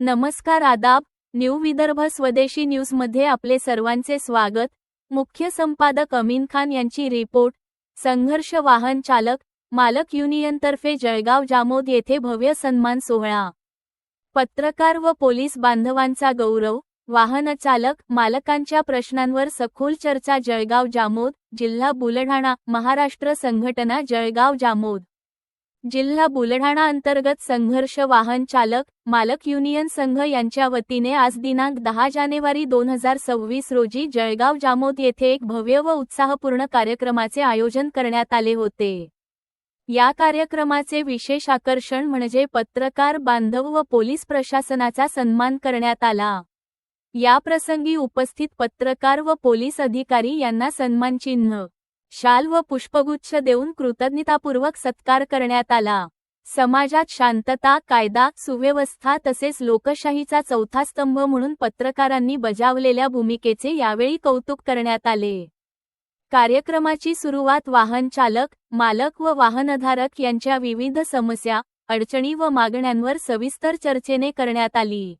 नमस्कार आदाब न्यू विदर्भ स्वदेशी न्यूजमध्ये आपले सर्वांचे स्वागत. मुख्य संपादक अमीन खान यांची रिपोर्ट. संघर्ष वाहन चालक मालक युनियनतर्फे जळगाव जामोद येथे भव्य सन्मान सोहळा. पत्रकार व पोलीस बांधवांचा गौरव. वाहनचालक मालकांच्या प्रश्नांवर सखोल चर्चा जळगाव जामोद जिल्हा बुलढाणा महाराष्ट्र संघटना जळगाव जामोद. जिल्हा बुलढाणा अंतर्गत संघर्ष वाहन चालक मालक युनियन संघ यांच्या वतीने आज दिनांक दहा जानेवारी दोन हजार सव्वीस रोजी जळगाव जामोद येथे एक भव्य व उत्साहपूर्ण कार्यक्रमाचे आयोजन करण्यात आले होते. या कार्यक्रमाचे विशेष आकर्षण म्हणजे पत्रकार बांधव व पोलीस प्रशासनाचा सन्मान करण्यात आला. या प्रसंगी उपस्थित पत्रकार व पोलीस अधिकारी यांना सन्मानचिन्ह शाल व पुष्पगुच्छ देऊन कृतज्ञतापूर्वक सत्कार करण्यात आला. समाजात शांतता कायदा सुव्यवस्था तसेच लोकशाहीचा चौथा स्तंभ म्हणून पत्रकारांनी बजावलेल्या भूमिकेचे यावेळी कौतुक करण्यात आले. कार्यक्रमाची सुरुवात वाहन चालक मालक व वाहनधारक यांच्या विविध समस्या अडचणी व मागण्यांवर सविस्तर चर्चेने करण्यात आली.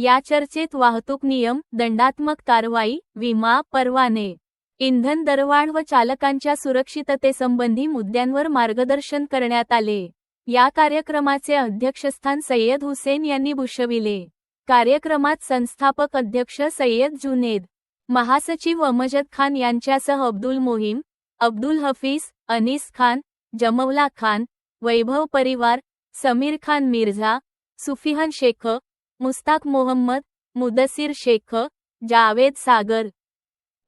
या चर्चेत वाहतूक नियम दंडात्मक कारवाई विमा परवाने इंधन दरवाढ व चालकांच्या सुरक्षिततेसंबंधी मुद्द्यांवर मार्गदर्शन करण्यात आले. या कार्यक्रमाचे अध्यक्षस्थान सय्यद हुसेन यांनी भूषविले. कार्यक्रमात संस्थापक अध्यक्ष सय्यद जुनेद महासचिव अमजद खान यांच्यासह अब्दुल मोहीम अब्दुल हफीज अनीस खान जमवला खान वैभव परिवार समीर खान मिर्झा सुफिहान शेख मुस्ताक मोहम्मद मुदसीर शेख जावेद सागर.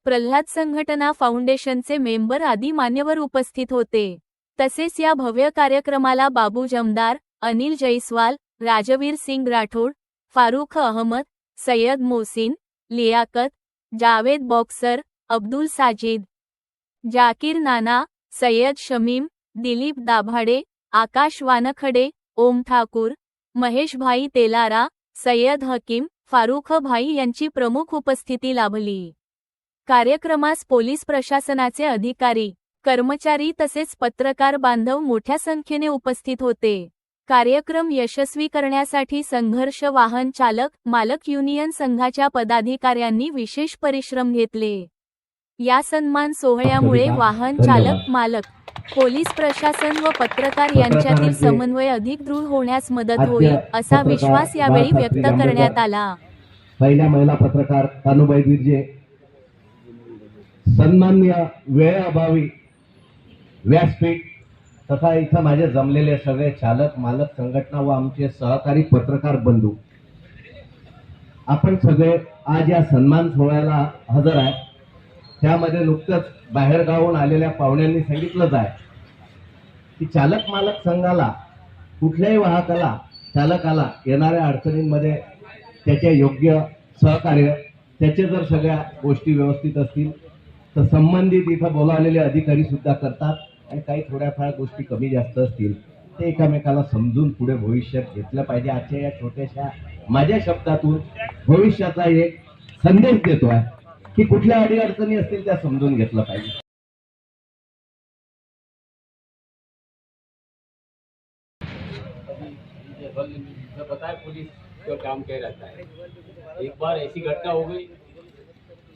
प्रल्हाद संघटना फाउंडेशनचे मेंबर आदी मान्यवर उपस्थित होते. तसेच या भव्य कार्यक्रमाला बाबू जमदार अनिल जैस्वाल राजवीर सिंग राठोड फारुख अहमद सय्यद मोसिन लियाकत जावेद बॉक्सर अब्दुल साजिद. जाकीर नाना सय्यद शमीम दिलीप दाभाडे आकाश वानखडे ओम ठाकूर महेशभाई तेलारा सय्यद हकीम फारुख भाई यांची प्रमुख उपस्थिती लाभली. कार्यक्रमास पोलीस प्रशासनाचे अधिकारी कर्मचारी तसेच पत्रकार बांधव मोठ्या संख्येने उपस्थित होते. कार्यक्रम यशस्वी करण्यासाठी संघर्ष वाहन चालक मालक युनियन संघाच्या पदाधिकाऱ्यांनी विशेष परिश्रम घेतले. या सन्मान सोहळ्यामुळे वाहन चालक मालक पोलीस प्रशासन व पत्रकार यांच्यातील समन्वय अधिक दृढ होण्यास मदत होईल असा विश्वास यावेळी व्यक्त करण्यात आला. पहिल्या महिला पत्रकार तानुबाई बिर्जे सन्मान्य वेळेअभावी व्यासपीठ तथा इथं माझे जमलेले सगळे चालक मालक संघटना व आमचे सहकारी पत्रकार बंधू. आपण सगळे आज या सन्मान सोहळ्याला हजर आहे त्यामध्ये नुकतंच बाहेरगावून आलेल्या पाहुण्यांनी सांगितलंच आहे की चालक मालक संघाला कुठल्याही वाहकाला चालकाला येणाऱ्या अडचणींमध्ये त्याचे योग्य सहकार्य त्याचे जर सगळ्या गोष्टी व्यवस्थित असतील तर संबंधित इथं बोलावलेले अधिकारी सुद्धा करतात आणि काही थोड्याफार गोष्टी कमी जास्त असतील. ते एकामेकाला समजून पुढे भविष्यात घेतलं पाहिजे. आजच्या या छोट्याशा माझ्या शब्दातून भविष्याचा एक संदेश देतो आहे की कुठल्या अडीअडचणी असतील त्या समजून घेतलं पाहिजे पता है पुलिस का काम क्या रहता है एक बार ऐसी घटना हो गई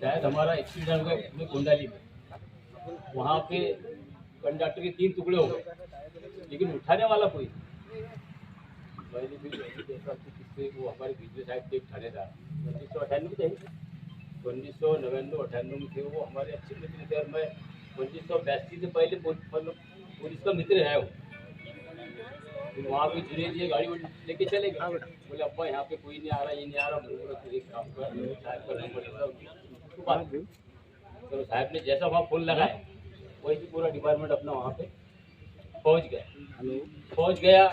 शायद हमारा एक्सीडेंट हो गया पूरे कुंडाली में वहाँ पे कंडक्टर के तीन टुकड़े हो गए लेकिन उठाने वाला कोई नहीं। पहले भी ऐसी देखा कि किससे वो हमारे बीच साइड के एक थानेदार उन्नीस सौ अठानवे थे उन्नीस सौ नवानवे अठानवे में थे वो हमारे अच्छे मित्र थे और मैं उन्नीस सौ बयासी से पहले मतलब पुलिस का मित्र है वो। फिर वहाँ पे धीरे धीरे गाड़ी वाड़ी लेके चले गए। बोले अब्बा यहाँ पे कोई नहीं आ रहा ये नहीं आ रहा बोला फिर एक काम कर साहब का नंबर लेता हूँ। तो साहब ने जैसा वहाँ फ़ोन लगाया वही पूरा डिपार्टमेंट अपना वहाँ पे पहुँच गया। पहुँच गया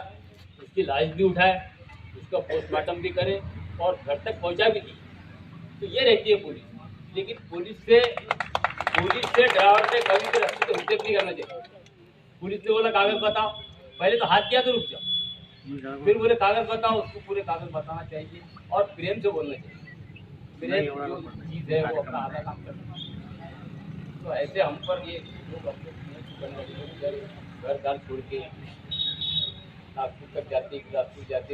उसकी लाश भी उठाए उसका पोस्टमार्टम भी करे और घर तक पहुँचा भी दी। तो ये रहती है पुलिस। लेकिन पुलिस से पुलिस से ड्राइवर से कभी भी रस्ते से हुक्म नहीं करना चाहिए। पुलिस ने बोला कागज़ बताओ। पहले तो हाथ किया तो रुक जाओ। फिर बोले कागज़ बताओ। उसको पूरे कागज़ बताना चाहिए और प्रेम से बोलना चाहिए। प्रेम जो चीज़ है वो अपना आधा काम करना तो ऐसे हम पर ये लोग अपने लगे। घर छोड़ के नागपुर तक जाते गुलाबपुर जाते।